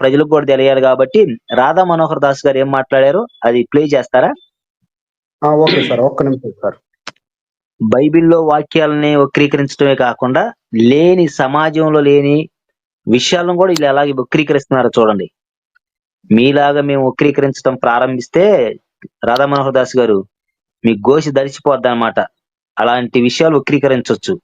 ప్రజలకు కూడా తెలియాలి కాబట్టి రాధా మనోహర్ దాస్ గారు ఏం మాట్లాడారో? అది ప్లే చేస్తారా? ఆ, ఓకే సార్ ఒక్క నిమిషం సార్. బైబిల్లో వాక్యాలని వక్రీకరించడమే కాకుండా లేని సమాజంలో లేని విషయాలను కూడా వీళ్ళు ఎలాగే వక్రీకరిస్తున్నారో చూడండి. మీలాగా మేము వక్రీకరించడం ప్రారంభిస్తే రాధా మనోహర్ దాస్ గారు మీ గోసి దడిచిపోద్ది అనమాట అలాంటి విషయాలు వక్రీకరించవచ్చు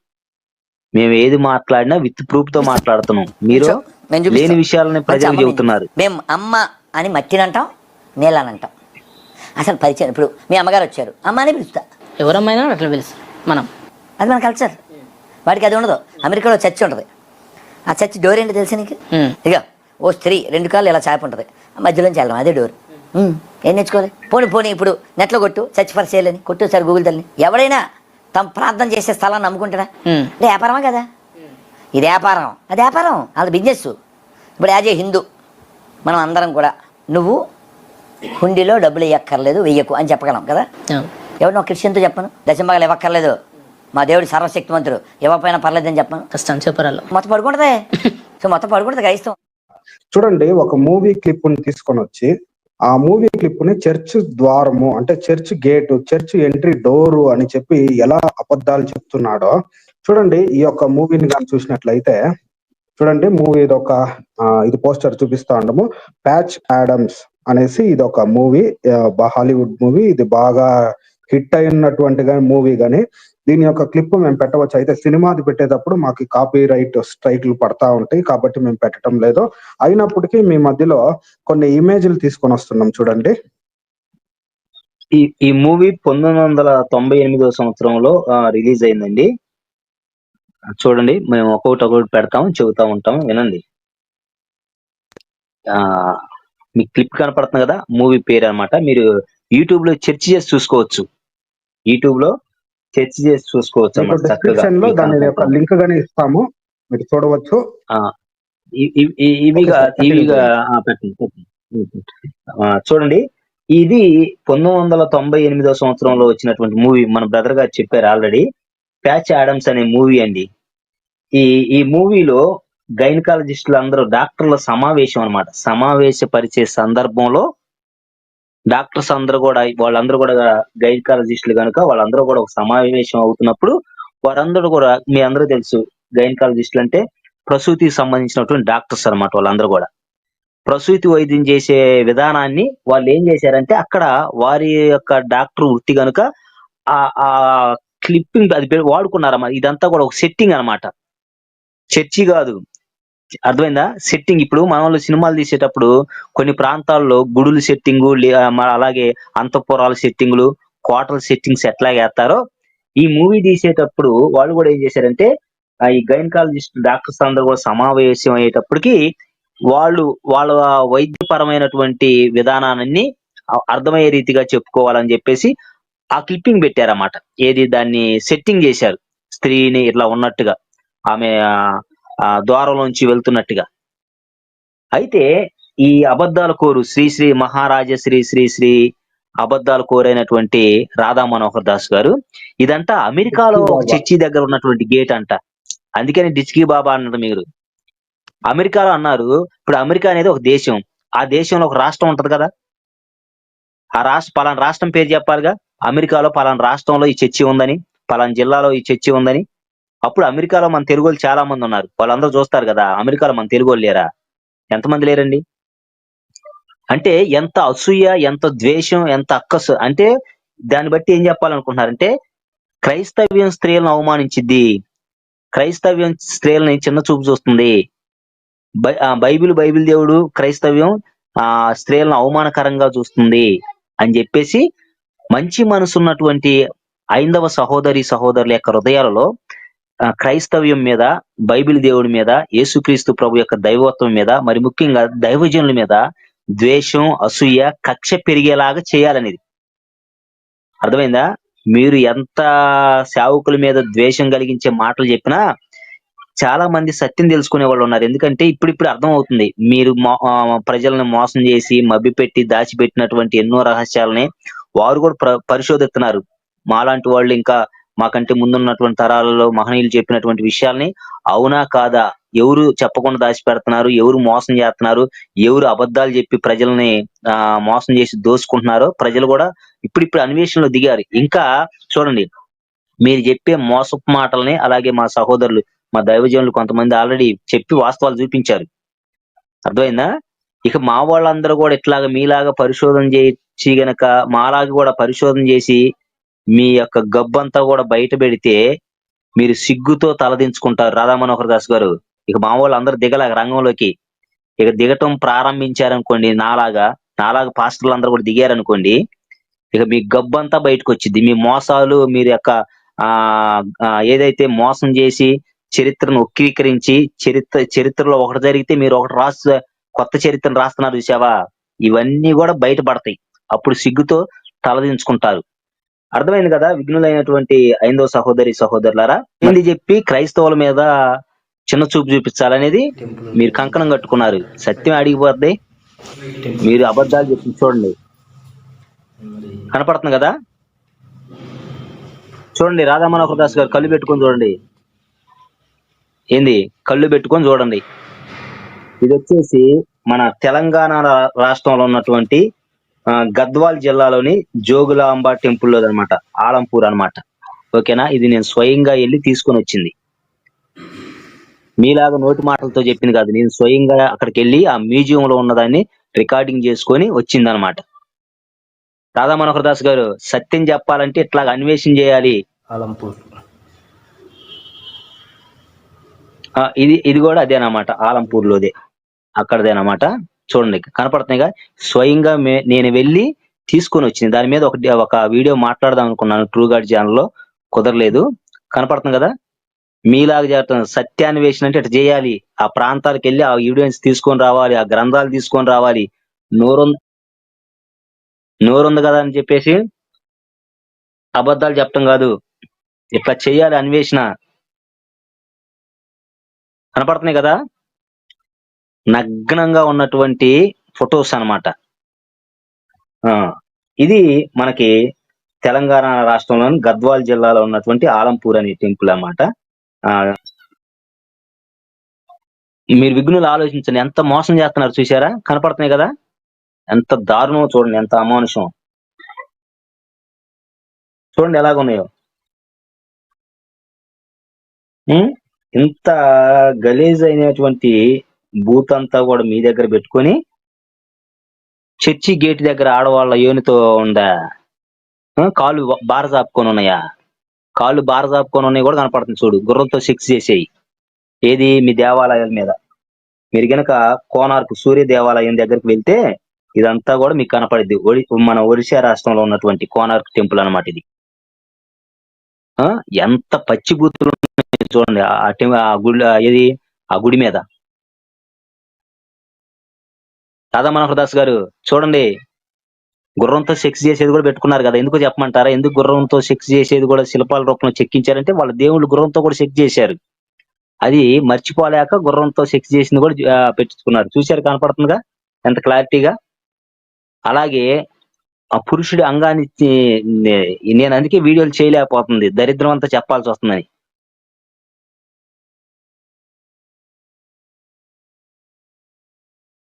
మేము ఏది మాట్లాడినా విత్ ప్రూఫ్తో మాట్లాడుతున్నాం. మీరు? మేము లేని. విషయాలని అమ్మని. చెబుతున్నారు. మేము అమ్మ అని మట్టిని అంటాం నీళ్ళని అంటాం అసలు పరిచయం ఇప్పుడు మీ అమ్మగారు వచ్చారు. అమ్మ అని పిలుస్తా. ఎవరమ్మైనా అట్లా పిలుస్తాం మనం. అది మన కల్చర్ వాడికి అది ఉండదు. అమెరికాలో చర్చ్ ఉంటుంది. ఆ చర్చ్ డోర్ ఏంటి తెలుసు నీకు. ఇక ఓ స్త్రీ రెండు కాళ్ళు ఇలా చాప ఉంటుంది. ఆ మధ్యలోంచి వెళ్ళడం అదే డోర్. ఏం నేర్చుకోవాలి? పోనీ పోనీ ఇప్పుడు నెట్లో కొట్టు చర్చ్ ఫర్ సేల్ అని కొట్టు సార్ గూగుల్ తల్లి ఎవడైనా తమ ప్రార్థన చేసే స్థలాన్ని నమ్ముకుంటాడా? వ్యాపారమా కదా? ఇది వ్యాపారం. అది వ్యాపారం అది బిజినెస్ ఇప్పుడు యాజ్ ఏ హిందూ మనం అందరం కూడా నువ్వు హుండీలో డబ్బులు ఇవ్వక్కర్లేదు వెయ్యకు అని చెప్పగలం కదా? అవును. ఎవరినో క్రిస్టియన్తో చెప్పను దశంభాగాలు ఇవ్వక్కర్లేదు. మా దేవుడు సర్వశక్తివంతుడు ఇవ్వకపోయినా పర్లేదని చెప్పను. కష్టం చెప్పరాలు మొత్తం పడుకుంటదే సో మొత్తం పడుకుంటుంది క్రైస్తం చూడండి ఒక మూవీ క్లిప్ని తీసుకొని వచ్చి ఆ మూవీ క్లిప్ని చర్చ్ ద్వారము అంటే church gate church entry door అని చెప్పి ఎలా అబద్ధాలు చెప్తున్నాడో చూడండి ఈ యొక్క మూవీని కానీ చూసినట్లయితే చూడండి మూవీ ఇది ఒక ఇది పోస్టర్ చూపిస్తా ఉండము. ప్యాచ్ యాడమ్స్ అనేసి ఇది ఒక మూవీ హాలీవుడ్ మూవీ ఇది బాగా హిట్ అయినటువంటి మూవీ కానీ దీని యొక్క క్లిప్ మేము పెట్టవచ్చు. అయితే సినిమాది పెట్టేటప్పుడు మాకు కాపీ రైట్ స్ట్రైక్లు పడతా ఉంటాయి. కాబట్టి మేము పెట్టడం లేదు. అయినప్పటికీ మీ మధ్యలో కొన్ని ఇమేజ్లు తీసుకొని వస్తున్నాం చూడండి. ఈ ఈ మూవీ పంతొమ్మిది వందల తొంభై ఎనిమిదో సంవత్సరంలో రిలీజ్ అయిందండి. చూడండి మేము ఒక్కొక్కటి ఒక్కొక్కటి పెడతాం చెబుతా ఉంటాం వినండి. ఆ మీకు క్లిప్ కనపడుతుంది కదా మూవీ పేరు అన్నమాట మీరు యూట్యూబ్లో సెర్చ్ చేసి చూసుకోవచ్చు. యూట్యూబ్లో సెర్చ్ చేసి చూసుకోవచ్చు అన్నమాట. లింక్ గానీ ఇస్తాము మీరు చూడవచ్చు. ఇవిగా. ఇవిగా చూడండి ఇది పంతొమ్మిది వందల తొంభై ఎనిమిదో సంవత్సరంలో వచ్చినటువంటి మూవీ మన బ్రదర్ గారు చెప్పారు ఆల్రెడీ ప్యాచ్ ఆడమ్స్ అనే మూవీ అండి. ఈ ఈ మూవీలో గైనకాలజిస్టులు అందరూ డాక్టర్ల సమావేశం అన్నమాట. సమావేశపరిచే సందర్భంలో డాక్టర్స్ అందరూ కూడా వాళ్ళందరూ కూడా గైనకాలజిస్టులు కనుక వాళ్ళందరూ కూడా ఒక సమావేశం అవుతున్నప్పుడు వారందరూ కూడా మీ అందరూ తెలుసు గైనకాలజిస్టులు అంటే ప్రసూతికి సంబంధించినటువంటి డాక్టర్స్ అన్నమాట వాళ్ళందరూ కూడా. ప్రసూతి వైద్యం చేసే విధానాన్ని వాళ్ళు ఏం చేశారంటే అక్కడ వారి యొక్క డాక్టర్ వృత్తి కనుక ఆ ఆ క్లిప్పింగ్ అది వాడుకున్నారన్నమాట. ఇదంతా కూడా ఒక సెట్టింగ్ అన్నమాట. చర్చి కాదు. అర్థమైందా? సెట్టింగ్ ఇప్పుడు మన వాళ్ళు సినిమాలు తీసేటప్పుడు కొన్ని ప్రాంతాల్లో గుడులు సెట్టింగ్ అలాగే అంతఃపురాల సెట్టింగ్లు కోటల సెట్టింగ్స్ ఎట్లా వేస్తారో ఈ మూవీ తీసేటప్పుడు వాళ్ళు కూడా ఏం చేశారంటే ఆ ఈ గైనకాలజిస్ట్ డాక్టర్స్ అందరూ కూడా సమావేశం అయ్యేటప్పటికి వాళ్ళు వాళ్ళ వైద్యపరమైనటువంటి విధానాన్ని అర్థమయ్యే రీతిగా చెప్పుకోవాలని చెప్పేసి ఆ క్లిప్పింగ్ పెట్టారన్నమాట. ఏది దాన్ని సెట్టింగ్ చేశారు. స్త్రీని ఇట్లా ఉన్నట్టుగా. ఆమె ద్వారంలోంచి వెళ్తున్నట్టుగా. అయితే ఈ అబద్ధాల కోరు శ్రీ శ్రీ మహారాజ శ్రీ శ్రీ శ్రీ అబద్ధాల కోరైనటువంటి రాధా మనోహర్ దాస్ గారు ఇదంతా అమెరికాలో. చర్చి దగ్గర ఉన్నటువంటి గేట్ అంట. అందుకని డిచ్కీ బాబా అన్నారు మీరు. అమెరికాలో అన్నారు ఇప్పుడు అమెరికా అనేది ఒక దేశం. ఆ దేశంలో ఒక రాష్ట్రం ఉంటది కదా. ఆ రాష్ట్ర పలానా రాష్ట్రం పేరు చెప్పాలిగా? అమెరికాలో పలానా రాష్ట్రంలో ఈ చర్చి ఉందని పలానా జిల్లాలో ఈ చర్చి ఉందని. అప్పుడు అమెరికాలో మన తెలుగు చాలా మంది ఉన్నారు. వాళ్ళందరూ చూస్తారు కదా అమెరికాలో మన తెలుగు లేరా? ఎంతమంది లేరండి? అంటే ఎంత అసూయ ఎంత ద్వేషం ఎంత అక్కసు అంటే దాన్ని బట్టి ఏం చెప్పాలనుకుంటున్నారంటే క్రైస్తవ్యం స్త్రీలను అవమానించిద్ది. క్రైస్తవ్యం స్త్రీలని చిన్న చూపు చూస్తుంది. బై- ఆ బైబిల్ బైబిల్ దేవుడు క్రైస్తవ్యం ఆ స్త్రీలను అవమానకరంగా చూస్తుంది అని చెప్పేసి మంచి మనసున్నటువంటి ఐందవ సహోదరి సహోదరుల యొక్క హృదయాలలో క్రైస్తవ్యం మీద బైబిల్ దేవుడి మీద యేసుక్రీస్తు ప్రభు యొక్క దైవత్వం మీద మరి ముఖ్యంగా దైవజనుల మీద ద్వేషం అసూయ కక్ష పెరిగేలాగా చేయాలనేది. అర్థమైందా? మీరు ఎంత సేవకుల మీద ద్వేషం కలిగించే మాటలు చెప్పినా చాలా మంది సత్యం తెలుసుకునే వాళ్ళు ఉన్నారు. ఎందుకంటే ఇప్పుడిప్పుడు అర్థం అవుతుంది మీరు మో- ప్రజలను మోసం చేసి మభ్యపెట్టి దాచిపెట్టినటువంటి ఎన్నో రహస్యాలని వారు కూడా ప్ర- పరిశోధిస్తున్నారు. మాలాంటి వాళ్ళు ఇంకా మాకంటే ముందున్నటువంటి తరాలలో మహనీయులు చెప్పినటువంటి విషయాల్ని అవునా కాదా? ఎవరు చెప్పకుండా దాచిపెడుతున్నారు? ఎవరు మోసం చేస్తున్నారు? ఎవరు అబద్ధాలు చెప్పి ప్రజల్ని ఆ మోసం చేసి దోసుకుంటున్నారో ప్రజలు కూడా ఇప్పుడిప్పుడు అన్వేషణలో దిగారు. ఇంకా చూడండి మీరు చెప్పే మోసపు మాటల్ని అలాగే మా సహోదరులు మా దైవజనులు కొంతమంది ఆల్రెడీ చెప్పి వాస్తవాలు చూపించారు. అర్థమైందా? ఇక మా వాళ్ళందరూ కూడా ఇట్లాగా మీలాగా పరిశోధన చేసి గనక మాలాగా కూడా పరిశోధన చేసి మీ యొక్క గబ్బంతా కూడా బయట పెడితే మీరు సిగ్గుతో తలదించుకుంటారు రాధా మనోహర్ దాస్ గారు. ఇక మా వాళ్ళు అందరూ దిగలేక రంగంలోకి. ఇక దిగటం ప్రారంభించారనుకోండి నాలాగా నాలాగా పాస్టర్లు అందరూ కూడా దిగారనుకోండి ఇక మీ గబ్బంతా బయటకు వచ్చింది మీ మోసాలు మీరు యొక్క ఆ ఆ, ఏదైతే మోసం చేసి చరిత్రను వక్రీకరించి చరిత్ర చరిత్రలో ఒకటి జరిగితే మీరు ఒకటి రాసు కొత్త చరిత్రను రాస్తున్నారు చూసావా ఇవన్నీ కూడా బయటపడతాయి. అప్పుడు సిగ్గుతో తలదించుకుంటారు అర్థమైంది కదా? విఘ్నులైనటువంటి ఐందవ సహోదరి సహోదరులారా ఏంది చెప్పి క్రైస్తవుల మీద చిన్న చూపు చూపించాలనేది మీరు కంకణం కట్టుకున్నారు. సత్యం అడిగిపోద్ది. మీరు అబద్ధాలు చెప్పి చూడండి. కనపడుతుంది కదా? చూడండి రాధా మనోహర్ దాస్ గారు కళ్ళు పెట్టుకొని చూడండి. ఏంది? కళ్ళు పెట్టుకొని చూడండి. ఇది వచ్చేసి మన తెలంగాణ రాష్ట్రంలో ఉన్నటువంటి గద్వాల్ జిల్లాలోని జోగులాంబ టెంపుల్లో అనమాట ఆలంపూర్ అన్నమాట. ఓకేనా? ఇది నేను స్వయంగా వెళ్ళి తీసుకొని వచ్చింది. మీలాగా నోటి మాటలతో చెప్పింది కాదు నేను స్వయంగా అక్కడికి వెళ్ళి ఆ మ్యూజియం లో ఉన్నదాన్ని రికార్డింగ్ చేసుకొని వచ్చింది అనమాట రాధా మనోహర్ దాస్ గారు సత్యం చెప్పాలంటే ఇట్లా అన్వేషణ చేయాలి. ఆలంపూర్. ఆ, ఇది ఇది కూడా అదేనమాట ఆలంపూర్ లోదే అక్కడదేనమాట చూడండి కనపడుతున్నాయిగా స్వయంగా మే- నేను వెళ్ళి తీసుకొని వచ్చింది. దాని మీద ఒక ఒక వీడియో మాట్లాడదాం అనుకున్నాను ట్రూ గార్డ్ ఛానల్లో కుదరలేదు. కనపడుతుంది కదా? మీలాగా జరుగుతుంది సత్యాన్వేషణ అంటే ఇట్లా చేయాలి? ఆ ప్రాంతాలకు వెళ్ళి ఆ ఎవిడెన్స్ తీసుకొని రావాలి ఆ గ్రంథాలు తీసుకొని రావాలి. నోరుంది నోరుంది కదా అని చెప్పేసి అబద్ధాలు చెప్పడం కాదు. ఇట్లా చేయాలి అన్వేషణ? కనపడుతున్నాయి కదా? నగ్నంగా ఉన్నటువంటి ఫొటోస్ అన్నమాట. ఆ ఇది మనకి తెలంగాణ రాష్ట్రంలోని గద్వాల్ జిల్లాలో ఉన్నటువంటి ఆలంపూర్ అనే టెంపుల్ అన్నమాట. ఆ మీరు విఘ్నులు ఆలోచించండి. ఎంత మోసం చేస్తున్నారు చూసారా కనపడుతున్నాయి కదా? ఎంత దారుణమో చూడండి. ఎంత అమానుషం. చూడండి ఎలాగున్నాయో. ఇంత గలీజ్ అయినటువంటి బూత్ అంతా కూడా మీ దగ్గర పెట్టుకొని చర్చి గేట్ దగ్గర ఆడవాళ్ళ యోనితో ఉందా? కాలు కాళ్ళు బార చాపుకొని ఉన్నాయా? కాళ్ళు బార చాపుకొని ఉన్నాయి కూడా కనపడుతుంది చూడు. గుర్రంతో సిక్స్ చేసేయి. ఏది? మీ దేవాలయాల మీద. మీరు గనక కోనార్కు సూర్య దేవాలయం దగ్గరికి వెళ్తే ఇదంతా కూడా మీకు కనపడిద్ది. ఒడి మన ఒరిస్సా రాష్ట్రంలో ఉన్నటువంటి కోనార్క్ టెంపుల్ అన్నమాట ఇది. ఆ ఎంత పచ్చి బూతులు చూడండి. ఆ ఆ టెం- ఆ గుడి ఏది? ఆ గుడి మీద. రాధా మనోహర్ దాస్ గారు చూడండి. గుర్రంతో సెక్స్ చేసేది కూడా పెట్టుకున్నారు కదా ఎందుకు చెప్పమంటారా? ఎందుకు గుర్రంతో సెక్స్ చేసేది కూడా శిల్పాల రూపంలో చెక్కించారంటే వాళ్ళ దేవుళ్ళు గుర్రంతో కూడా సెక్స్ చేశారు. అది మర్చిపోలేక గుర్రంతో సెక్స్ చేసింది కూడా పెట్టుకున్నారు. పెట్టించుకున్నారు చూశారు కనపడుతుందిగా? ఎంత క్లారిటీగా? అలాగే ఆ పురుషుడి అంగాన్ని నేను అందుకే వీడియోలు చేయలేకపోతుంది. దరిద్రం అంతా చెప్పాల్సి వస్తుందని.